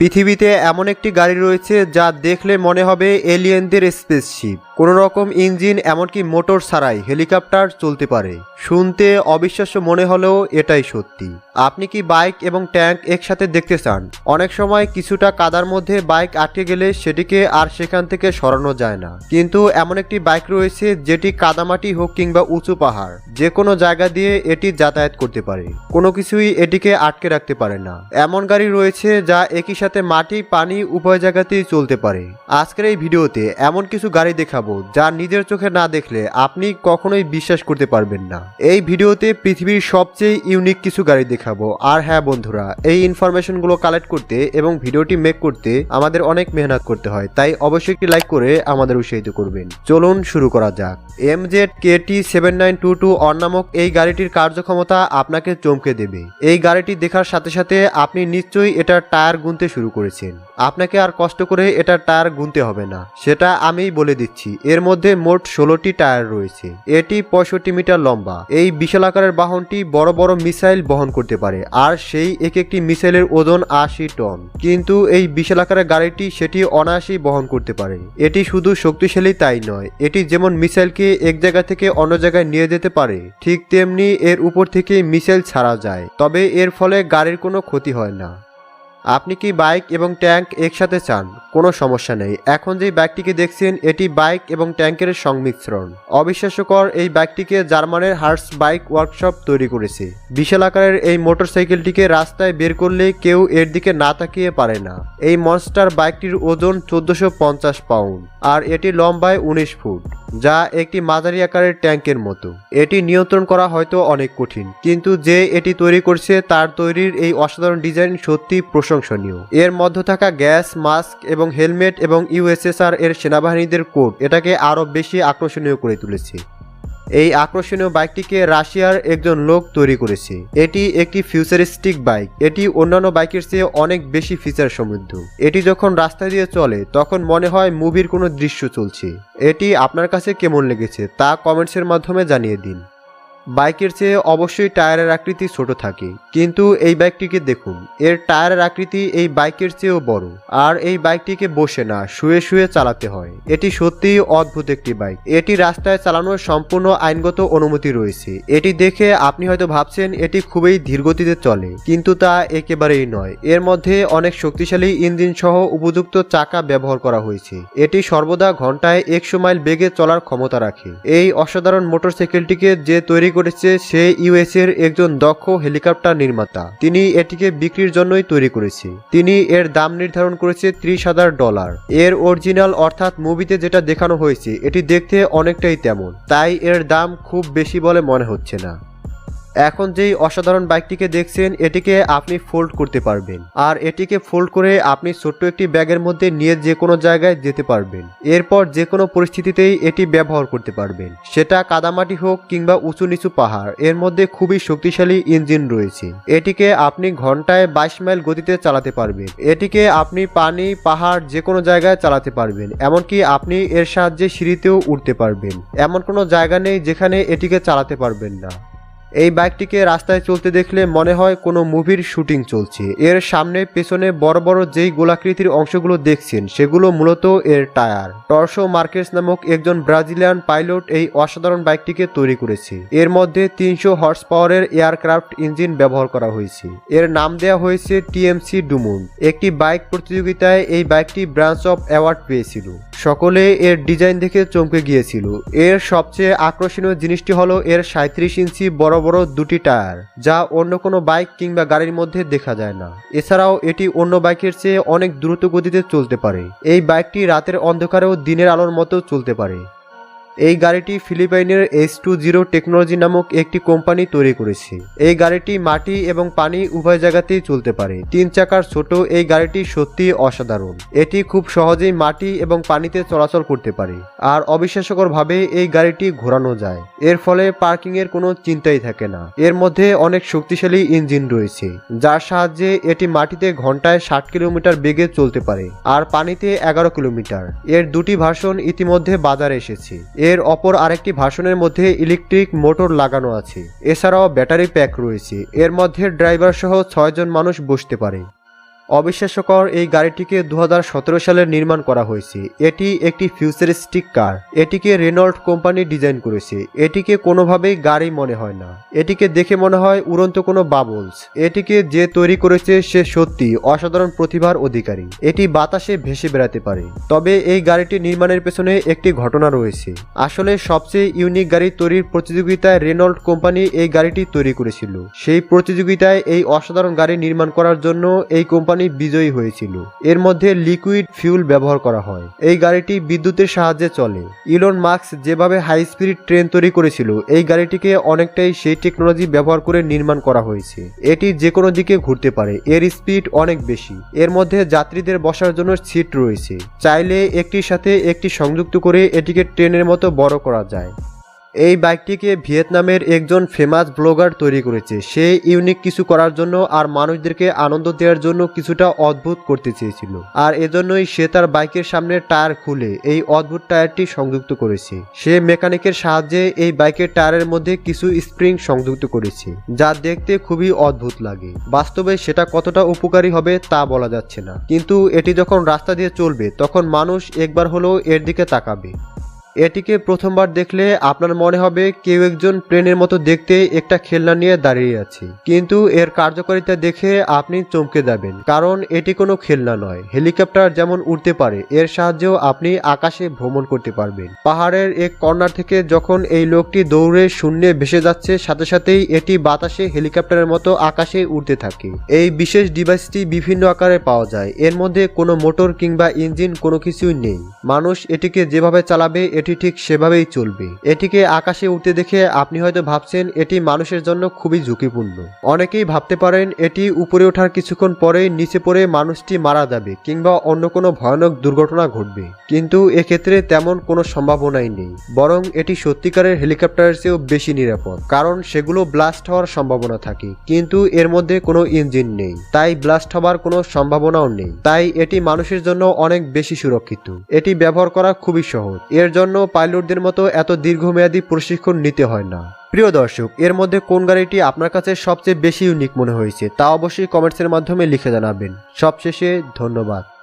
পৃথিবীতে এমন একটি গাড়ি রয়েছে যা দেখলে মনে হবে এলিয়েনদের স্পেসশিপ। কোনো রকম ইঞ্জিন এমনকি মোটর ছাড়াই হেলিকপ্টার চলতে পারে। শুনতে অবিশ্বাস্য মনে হলেও এটাই সত্যি। আপনি কি বাইক এবং ট্যাঙ্ক একসাথে দেখতে চান? অনেক সময় কিছুটা কাদার মধ্যে বাইক আটকে গেলে সেটিকে আর সেখান থেকে সরানো যায় না। কিন্তু এমন একটি বাইক রয়েছে যেটি কাদামাটি হোক কিংবা উঁচু পাহাড়, যে কোনো জায়গা দিয়ে এটি যাতায়াত করতে পারে। কোনো কিছুই এটিকে আটকে রাখতে পারে না। এমন গাড়ি রয়েছে যা একই সাথে মাটি, পানি, উভয় জায়গাতেই চলতে পারে। আজকের এই ভিডিওতে এমন কিছু গাড়ি দেখাবো যা নিজের চোখে না দেখলে আপনি কখনোই বিশ্বাস করতে পারবেন না। এই ভিডিওতে পৃথিবীর সবচেয়ে ইউনিক কিছু গাড়ি দেখাবো। আর হ্যাঁ বন্ধুরা, এই ইনফরমেশনগুলো কালেক্ট করতে এবং ভিডিওটি মেক করতে আমাদের অনেক মেহনত করতে হয়। তাই অবশ্যই একটি লাইক করে আমাদের উৎসাহিত করবেন। চলুন শুরু করা যাক। M Z K T seven nine two two or নামক এই গাড়িটির কার্যক্ষমতা আপনাকে চমকে দেবে। এই গাড়িটি দেখার সাথে সাথে আপনি নিশ্চয়ই এটার টায়ার গুনতে করেছেন। আপনাকে আর কষ্ট করে এটার টায়ার গুনতে হবে না। সেটা আমিই বলে দিচ্ছি। এর মধ্যে মোট ষোলোটি টায়ার রয়েছে। এটি পঁয়ষট্টি মিটার লম্বা। এই বিশাল আকারের বাহনটি বড় বড় মিসাইল বহন করতে পারে, আর সেই এক একটি মিসাইলের ওজন আশি টন। কিন্তু এই বিশাল আকারের গাড়িটি সেটি অনায়াসেই বহন করতে পারে। এটি শুধু শক্তিশালী তাই নয়, এটি যেমন মিসাইলকে এক জায়গা থেকে অন্য জায়গায় নিয়ে যেতে পারে, ঠিক তেমনি এর উপর থেকে মিসাইল ছাড়া যায়। তবে এর ফলে গাড়ির কোনো ক্ষতি হয় না। আপনি কি বাইক এবং ট্যাঙ্ক একসাথে চান? কোনো সমস্যা নেই। এখন যে বাইকটিকে দেখছেন, এটি বাইক এবং ট্যাঙ্কের সংমিশ্রণ। অবিশ্বাস্যকর এই বাইকটিকে জার্মানের হার্স বাইক ওয়ার্কশপ তৈরি করেছে। বিশাল আকারের এই মোটরসাইকেলটিকে রাস্তায় বের করলে কেউ এর দিকে না তাকিয়ে পারে না। এই মনস্টার বাইকটির ওজন চোদ্দশো পাউন্ড, আর এটি লম্বায় উনিশ ফুট, যা একটি মাঝারি আকারের ট্যাঙ্কের মতো। এটি নিয়ন্ত্রণ করা হয়তো অনেক কঠিন, কিন্তু যে এটি তৈরি করছে, তার তৈরির এই অসাধারণ ডিজাইন সত্যি প্রশংসনীয়। এর মধ্যে থাকা গ্যাস, মাস্ক এবং হেলমেট এবং ইউএসএসআর এর সেনাবাহিনীদের কোড এটাকে আরও বেশি আকর্ষণীয় করে তুলেছে। এই আকর্ষণীয় বাইকটিকে রাশিয়ার একজন লোক তৈরি করেছে। এটি একটি ফিউচারিস্টিক বাইক। এটি অন্যান্য বাইকের চেয়ে অনেক বেশি ফিচার সমৃদ্ধ এটি যখন রাস্তা দিয়ে চলে, তখন মনে হয় মুভির কোনো দৃশ্য চলছে। এটি আপনার কাছে কেমন লেগেছে তা কমেন্টসের মাধ্যমে জানিয়ে দিন। বাইকের চেয়ে অবশ্যই টায়ারের আকৃতি ছোট থাকে। কিন্তু এই বাইকটিকে দেখুন, এর টায়ারের আকৃতি এই বাইকের চেয়েও বড়। আর এই বাইকটিকে বসে না, শুয়ে শুয়ে চালাতে হয়। এটি সত্যিই অদ্ভুত একটি বাইক। এটি রাস্তায় চালানোর সম্পূর্ণ আইনগত অনুমতি রয়েছে। এটি দেখে আপনি হয়তো ভাবছেন, এটি খুবই ধীরগতিতে চলে। কিন্তু তা একেবারেই নয়। এর মধ্যে অনেক শক্তিশালী ইঞ্জিন সহ উপযুক্ত চাকা ব্যবহার করা হয়েছে। এটি সর্বদা ঘন্টায় একশো মাইল বেগে চলার ক্ষমতা রাখে। এই অসাধারণ মোটরসাইকেলটিকে যে তৈরি করেছে সে ইউএস এর একজন দক্ষ হেলিকপ্টার নির্মাতা। তিনি এটিকে বিক্রির জন্যই তৈরি করেছে। তিনি এর দাম নির্ধারণ করেছে ত্রিশ হাজার ডলার। এর অরিজিনাল অর্থাৎ মুভিতে যেটা দেখানো হয়েছে, এটি দেখতে অনেকটাই তেমন। তাই এর দাম খুব বেশি বলে মনে হচ্ছে না। এখন যেই অসাধারণ বাইকটিকে দেখছেন, এটিকে আপনি ফোল্ড করতে পারবেন। আর এটিকে ফোল্ড করে আপনি ছোট্ট একটি ব্যাগের মধ্যে নিয়ে যে কোনো জায়গায় যেতে পারবেন। এরপর যে কোনো পরিস্থিতিতেই এটি ব্যবহার করতে পারবেন। সেটা কাদামাটি হোক কিংবা উঁচু নিচু পাহাড়, এর মধ্যে খুবই শক্তিশালী ইঞ্জিন রয়েছে। এটিকে আপনি ঘন্টায় বাইশ মাইল গতিতে চালাতে পারবেন। এটিকে আপনি পানি, পাহাড় যে কোনো জায়গায় চালাতে পারবেন। এমনকি আপনি এর সাহায্যে সিঁড়িতেও উঠতে পারবেন। এমন কোনো জায়গা নেই যেখানে এটিকে চালাতে পারবেন না। এই বাইকটিকে রাস্তায় চলতে দেখলে মনে হয় কোনো মুভির শুটিং চলছে। এর সামনে, পেছনে বড় বড় যেই গোলাকৃতির অংশগুলো দেখছেন, সেগুলো মূলত এর টায়ার। টর্সো মার্কেস নামক একজন ব্রাজিলিয়ান পাইলট এই অসাধারণ বাইকটিকে তৈরি করেছে। এর মধ্যে তিনশো হর্স পাওয়ারের এয়ারক্রাফট ইঞ্জিন ব্যবহার করা হয়েছে। এর নাম দেওয়া হয়েছে টিএমসি ডুমুন। একটি বাইক প্রতিযোগিতায় এই বাইকটি ব্রাঞ্চ অফ অ্যাওয়ার্ড পেয়েছিল। সকলে এর ডিজাইন দেখে চমকে গিয়েছিল। এর সবচেয়ে আকর্ষণীয় জিনিসটি হলো এর সাঁত্রিশ ইঞ্চি বড় বড় দুটি টায়ার, যা অন্য কোনো বাইক কিংবা গাড়ির মধ্যে দেখা যায় না। এছাড়াও এটি অন্য বাইকের চেয়ে অনেক দ্রুত গতিতে চলতে পারে। এই বাইকটি রাতের অন্ধকারেও দিনের আলোর মতো চলতে পারে। এই গাড়িটি ফিলিপাইনের এস টু জিরো টেকনোলজি নামক একটি কোম্পানি তৈরি করেছে। এই গাড়িটি মাটি এবং পানি উভয় জায়গাতেই চলতে পারে। তিন চাকার ছোট এই গাড়িটি সত্যি অসাধারণ। এটি খুব সহজেই মাটি এবং পানিতে চলাচল করতে পারে। আর অবিশ্বাস্যকর ভাবে এই গাড়িটি ঘোরানো যায়। এর ফলে পার্কিং এর কোনো চিন্তাই থাকে না। এর মধ্যে অনেক শক্তিশালী ইঞ্জিন রয়েছে, যার সাহায্যে এটি মাটিতে ঘন্টায় ষাট কিলোমিটার বেগে চলতে পারে, আর পানিতে এগারো কিলোমিটার। এর দুটি ভার্সন ইতিমধ্যে বাজারে এসেছে। এর অপর আরেকটি ভাষণের মধ্যে ইলেকট্রিক মোটর লাগানো আছে। এছাড়াও ব্যাটারি প্যাক রয়েছে। এর মধ্যে ড্রাইভার সহ ছয়জন মানুষ বসতে পারে। অবিশ্বাস্যকর এই গাড়িটিকে দু হাজার সতেরো সালে নির্মাণ করা হয়েছে। এটি একটি ফিউচারিস্টিক কার। এটিকে রেনল্ড কোম্পানি ডিজাইন করেছে। এটিকে কোনোভাবেই গাড়ি মনে হয় না। এটিকে দেখে মনে হয় উড়ন্ত কোনো বাবলস। এটিকে যে তৈরি করেছে সে সত্যি অসাধারণ প্রতিভার অধিকারী। এটি বাতাসে ভেসে বেড়াতে পারে। তবে এই গাড়িটি নির্মাণের পেছনে একটি ঘটনা রয়েছে। আসলে সবচেয়ে ইউনিক গাড়ি তৈরির প্রতিযোগিতায় রেনল্ড কোম্পানি এই গাড়িটি তৈরি করেছিল। সেই প্রতিযোগিতায় এই অসাধারণ গাড়ি নির্মাণ করার জন্য এই কোম্পানি বিজয়ী হয়েছিল। এর মধ্যে লিকুইড ফিউল ব্যবহার করা হয়। এই গাড়িটি বিদ্যুতের সাহায্যে চলে। ইলন মার্কস যেভাবে হাই স্পিড ট্রেন তৈরি করেছিল, এই গাড়িটিকে অনেকটাই সেই টেকনোলজি ব্যবহার করে নির্মাণ করা হয়েছে। এটি যে কোনো দিকে ঘুরতে পারে। এর স্পিড অনেক বেশি। এর মধ্যে যাত্রীদের বসার জন্য সিট রয়েছে। চাইলে একটির সাথে একটি সংযুক্ত করে এটিকে ট্রেনের মতো বড় করা যায়। এই বাইকটিকে ভিয়েতনামের একজন ফেমাস ব্লগার তৈরি করেছে। সে ইউনিক কিছু করার জন্য আর মানুষদেরকে আনন্দ দেওয়ার জন্য কিছুটা অদ্ভুত করতে চেয়েছিল। আর এজন্যই সে তার বাইকের সামনে টায়ার খুলে এই অদ্ভুত টায়ারটি সংযুক্ত করেছে। সে মেকানিকের সাহায্যে এই বাইকের টায়ারের মধ্যে কিছু স্প্রিং সংযুক্ত করেছে, যা দেখতে খুবই অদ্ভুত লাগে। বাস্তবে সেটা কতটা উপকারী হবে তা বলা যাচ্ছে না। কিন্তু এটি যখন রাস্তা দিয়ে চলবে, তখন মানুষ একবার হলেও এর দিকে তাকাবে। এটিকে প্রথমবার দেখলে আপনার মনে হবে কেউ একজন প্লেনের মতো দেখতে একটা খেলনা নিয়ে দাঁড়িয়ে আছে। কিন্তু এর কার্যকারিতা দেখে আপনি চমকে যাবেন, কারণ এটি কোনো খেলনা নয়। হেলিকপ্টার যেমন উঠতে পারে, এর সাহায্যেও আপনি আকাশে ভ্রমণ করতে পারবেন। পাহাড়ের এক কর্নার থেকে যখন এই লোকটি দৌড়ে শূন্যে ভেসে যাচ্ছে, সাথে সাথেই এটি বাতাসে হেলিকপ্টারের মতো আকাশে উড়তে থাকে। এই বিশেষ ডিভাইসটি বিভিন্ন আকারে পাওয়া যায়। এর মধ্যে কোনো মোটর কিংবা ইঞ্জিন কোনো কিছুই নেই। মানুষ এটিকে যেভাবে চালাবে, এটি ঠিক সেভাবেই চলবে। এটিকে আকাশে উঠতে দেখে আপনি হয়তো ভাবছেন এটি মানুষের জন্য খুবই ঝুঁকিপূর্ণ। অনেকেই ভাবতে পারেন এটি উপরে ওঠার কিছুক্ষণ পরেই নিচে পড়ে মানুষটি মারা যাবে কিংবা অন্য কোনো ভয়ানক দুর্ঘটনা ঘটবে। কিন্তু এক্ষেত্রে তেমন কোনো সম্ভাবনাই নেই। বরং এটি সত্যিকারের হেলিকপ্টারের চেয়েও বেশি নিরাপদ, কারণ সেগুলো ব্লাস্ট হওয়ার সম্ভাবনা থাকে। কিন্তু এর মধ্যে কোনো ইঞ্জিন নেই, তাই ব্লাস্ট হবার কোনো সম্ভাবনাও নেই। তাই এটি মানুষের জন্য অনেক বেশি সুরক্ষিত। এটি ব্যবহার করা খুবই সহজ। এর জন্য পাইলটদের মতো এত দীর্ঘমেয়াদী প্রশিক্ষণ নিতে হয় না। প্রিয় দর্শক, এর মধ্যে কোন গাড়িটি আপনার কাছে সবচেয়ে বেশি ইউনিক মনে হয়েছে তা অবশ্যই কমেন্টসের মাধ্যমে লিখে জানাবেন। সবশেষে ধন্যবাদ।